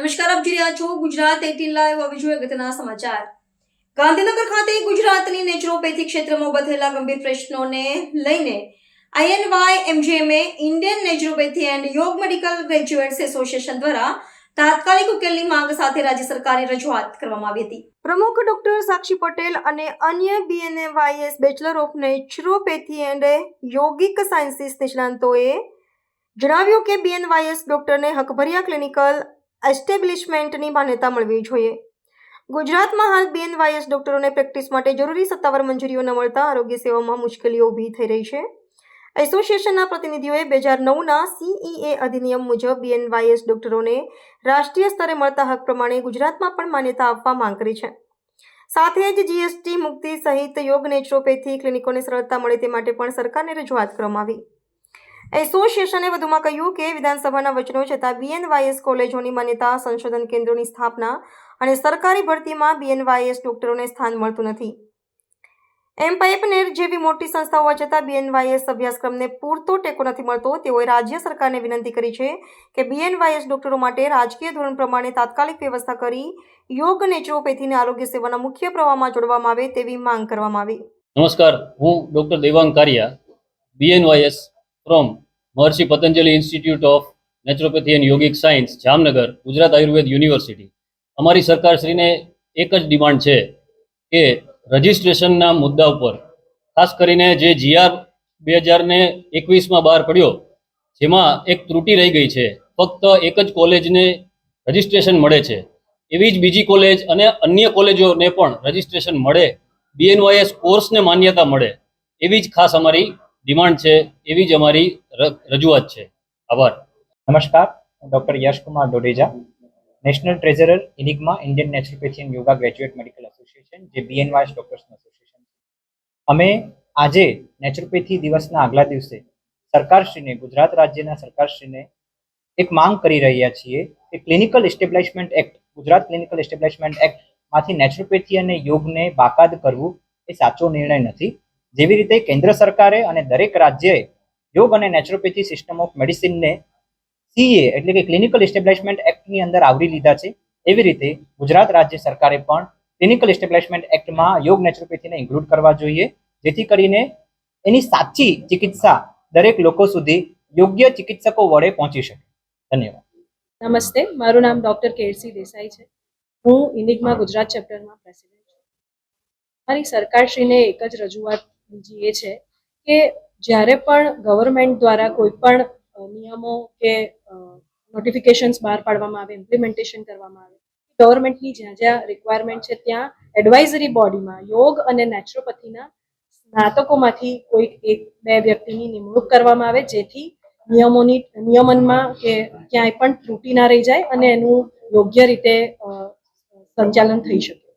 નમસ્કાર, આપ જોઈ રહ્યા છો ગુજરાત એટીન લાઈવ, હવે જોઈએ અગત્યના સમાચાર. ગાંધીનગર ખાતે ગુજરાતની નેચરોપેથી ક્ષેત્રમાં થયેલા ગંભીર પ્રશ્નોને લઈને INY MGMA Indian Naturopathy and Yoga Medical Graduates Association દ્વારા તાત્કાલિક ઉકેલની માંગ સાથે રાજ્ય સરકારે રજૂઆત કરવામાં આવી હતી. પ્રમુખ ડોક્ટર સાક્ષી પટેલ અને અન્ય BNAYS Bachelor of Naturopathy and Yogic Sciences નિષ્ણાંતોએ જણાવ્યું કે બીએનવાયએસ ડોક્ટરને હકભરિયા ક્લિનિકલ એસ્ટેબ્લિશમેન્ટની માન્યતા મળવી જોઈએ. ગુજરાતમાં હાલ બીએનવાયએસ ડોક્ટરોને પ્રેક્ટિસ માટે જરૂરી સત્તાવાર મંજૂરીઓ ન મળતા આરોગ્ય સેવામાં મુશ્કેલીઓ ઊભી થઈ રહી છે. એસોસિએશનના પ્રતિનિધિઓએ બે હજાર નવના સીઈએ અધિનિયમ મુજબ બીએનવાયએસ ડોક્ટરોને રાષ્ટ્રીય સ્તરે મળતા હક પ્રમાણે ગુજરાતમાં પણ માન્યતા આપવા માંગ કરી છે. સાથે જ જીએસટી મુક્તિ સહિત યોગ નેચરોપેથી ક્લિનિકોને સરળતા મળે તે માટે પણ સરકારને રજૂઆત કરવામાં આવી. એસોસિએશને વધુમાં કહ્યું કે વિધાનસભાના વચનો છતાં બીએનવાયએસ કોલેજોની માન્યતા સંશોધન કેન્દ્રોની સ્થાપના અને સરકારી ભરતીમાં બીએનવાયએસ ડોક્ટરોને સ્થાન મળતું નથી. એમ પાઇપનેર જેવી મોટી સંસ્થા હોવા છતાં બીએનવાયએસ અભ્યાસક્રમને પૂરતો ટેકો નથી મળતો. તેઓએ રાજ્ય સરકારને વિનંતી કરી છે કે બીએનવાયએસ ડોક્ટરો માટે રાજકીય ધોરણ પ્રમાણે તાત્કાલિક વ્યવસ્થા કરી યોગ નેચરોપેથીને આરોગ્ય સેવાના મુખ્ય પ્રવાહમાં જોડવામાં આવે તેવી માંગ કરવામાં આવી. નમસ્કાર. હું doctor Devang Kariya BNYS from Maharshi Patanjali Institute of Naturopathy and Yogic Science Jamnagar Gujarat Ayurveda University અમારી સરકારશ્રીને એક જ ડિમાન્ડ છે કે રજિસ્ટ્રેશનના મુદ્દા ઉપર, ખાસ કરીને જે જીઆર બે હજારને એકવીસમાં બહાર પડ્યો, જેમાં એક ત્રુટિ રહી ગઈ છે. ફક્ત એક જ કોલેજને રજિસ્ટ્રેશન મળે છે. એવી જ બીજી કોલેજ અને અન્ય કોલેજોને પણ રજિસ્ટ્રેશન મળે. બીએનવાયએસ કોર્સને માન્યતા મળે. એવી જ ખાસ અમારી ડિમાન્ડ છે એવી જ અમારી રજૂઆત છે. આભાર. નમસ્કાર doctor Yashkumar Dodeja national treasurer INYGMA Indian Naturopathy and Yoga Graduate Medical Association, જે બીએનવાય ડોક્ટર્સનું એસોસિએશન અમે આજે નેચરોપેથી દિવસના આગલા દિવસે સરકારશ્રીને, ગુજરાત રાજ્યના સરકારશ્રીને એક માંગ કરી રહ્યા છીએ કે clinical establishment act Gujarat clinical establishment એક્ટમાંથી naturopathy અને યોગને બાકાત કરવું એ સાચો નિર્ણય નથી. જેવી રીતે કેન્દ્ર સરકારે અને દરેક રાજ્યએ યોગ અને નેચરોપેથી સિસ્ટમ ઓફ મેડિસિનને સીએ એટલે કે ક્લિનિકલ એસ્ટેબ્લિશમેન્ટ એક્ટની અંદર આવરી લીધા છે. એવી રીતે ગુજરાત રાજ્ય સરકારે પણ ક્લિનિકલ એસ્ટેબ્લિશમેન્ટ એક્ટમાં યોગ નેચરોપેથીને ઇન્ક્લુડ કરવા જોઈએ, જેથી કરીને એની સાચી ચિકિત્સા દરેક લોકો સુધી યોગ્ય ચિકિત્સકો વડે પહોંચી શકે. ધન્યવાદ. નમસ્તે, મારું નામ ડૉક્ટર કેરસી દેસાઈ છે. હું ઇનિગમાં ગુજરાત ચેપ્ટરમાં પ્રેસિડેન્ટ છું. મારી સરકારશ્રીને એક જ રજૂઆત બીજી એ છે કે જ્યારે પણ ગવર્મેન્ટ દ્વારા કોઈ પણ નિયમો કે નોટિફિકેશન્સ બહાર પાડવામાં આવે ઇમ્પ્લિમેન્ટેશન કરવામાં આવે ગવર્મેન્ટની જ્યાં જ્યાં રિક્વાયરમેન્ટ છે ત્યાં એડવાઇઝરી બોડીમાં યોગ અને નેચરોપથીના સ્નાતકોમાંથી કોઈક એક, બે વ્યક્તિની નિમણૂક કરવામાં આવે, જેથી નિયમોની, નિયમનમાં કે ક્યાંય પણ ત્રુટિ ના રહી જાય અને એનું યોગ્ય રીતે સંચાલન થઈ શકે.